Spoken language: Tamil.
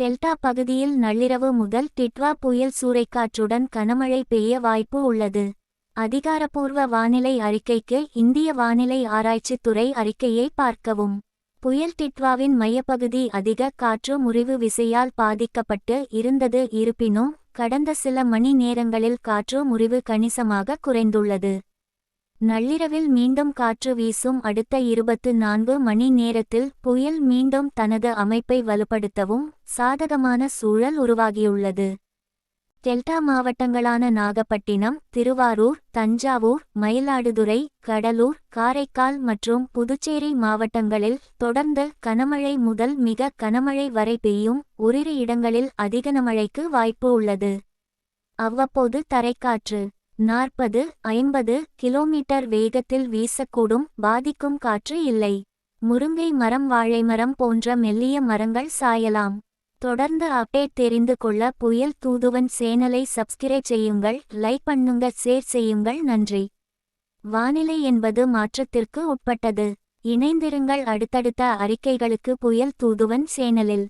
டெல்டா பகுதியில் நள்ளிரவு முதல் டிட்வா புயல் சூறைக்காற்றுடன் கனமழை பெய்ய வாய்ப்பு உள்ளது. அதிகாரப்பூர்வ வானிலை அறிக்கைக்கு இந்திய வானிலை ஆராய்ச்சித் துறை அறிக்கையை பார்க்கவும். புயல் டிட்வாவின் மையப்பகுதி அதிக காற்று முறிவு விசையால் பாதிக்கப்பட்டு இருந்தது இருப்பினும் கடந்த சில மணி நேரங்களில் காற்று முறிவு கணிசமாக குறைந்துள்ளது. நள்ளிரவில் மீண்டும் காற்று வீசும் அடுத்த இருபத்து நான்கு மணி நேரத்தில் புயல் மீண்டும் தனது அமைப்பை வலுப்படுத்தவும் சாதகமான சூழல் உருவாகியுள்ளது. டெல்டா மாவட்டங்களான நாகப்பட்டினம் திருவாரூர் தஞ்சாவூர் மயிலாடுதுறை கடலூர் காரைக்கால் மற்றும் புதுச்சேரி மாவட்டங்களில் தொடர்ந்து கனமழை முதல் மிக கனமழை வரை பெய்யும் ஒரிரு இடங்களில் அதிகனமழைக்கு வாய்ப்பு உள்ளது. அவ்வப்போது தரைக்காற்று நாற்பது ஐம்பது கிலோமீட்டர் வேகத்தில் வீசக்கூடும் பாதிக்கும் காற்று இல்லை. முருங்கை மரம் வாழைமரம் போன்ற மெல்லிய மரங்கள் சாயலாம். தொடர்ந்து அப்டேட் தெரிந்து கொள்ள புயல் தூதுவன் சேனலை சப்ஸ்கிரைப் செய்யுங்கள் லைக் பண்ணுங்க ஷேர் செய்யுங்கள் நன்றி. வானிலை என்பது மாற்றத்திற்கு உட்பட்டது. இணைந்திருங்கள் அடுத்தடுத்த அறிக்கைகளுக்கு புயல் தூதுவன் சேனலில்.